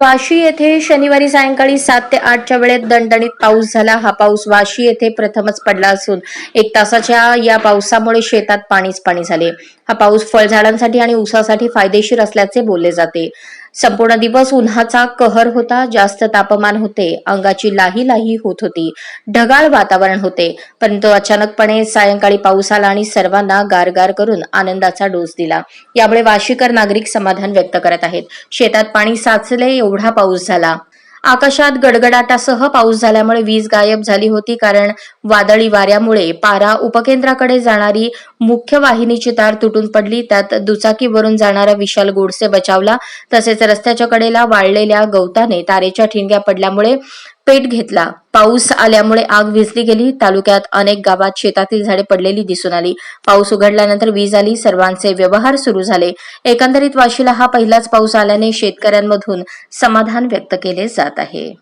वाशी येथे शनिवारी सायंकाळी सात ते आठच्या वेळेत दणदणीत पाऊस झाला. हा पाऊस वाशी येथे प्रथमच पडला असून एक तासाच्या या पावसामुळे शेतात पाणीच पाणी झाले. हा पाऊस फळझाडांसाठी आणि ऊसासाठी फायदेशीर असल्याचे बोलले जाते. संपूर्ण दिवस उन्हाचा कहर होता जास्त तापमान होते अंगाची लाही लाही होत होती ढगाळ वातावरण होते. परंतु अचानकपणे सायंकाळी पाऊस आला आणि सर्वांना गारगार करून आनंदाचा डोस दिला. यामुळे वाशीकर नागरिक समाधान व्यक्त करत आहेत. शेतात पाणी साचले एवढा पाऊस झाला. आकाशात गडगडाटासह पाऊस झाल्यामुळे वीज गायब झाली होती कारण वादळी वाऱ्यामुळे पारा उपकेंद्राकडे जाणारी मुख्य वाहिनीची तार तुटून पडली. त्यात दुचाकीवरून जाणारा विशाल गोडसे बचावला. तसेच रस्त्याच्या कडेला वाळलेल्या गवताने तारेच्या ठिणग्या पडल्यामुळे पेट घेतला. पाऊस आल्यामुळे आग विजली गेली. तालुक्यात अनेक गावात शेतातील झाडे पडलेली दिसून आली. पाऊस उघडल्यानंतर वीज आली. सर्वांचे व्यवहार सुरू झाले. एकंदरीत वाशीला हा पहिलाच पाऊस आल्याने शेतकऱ्यांमधून समाधान व्यक्त केले जात आहे.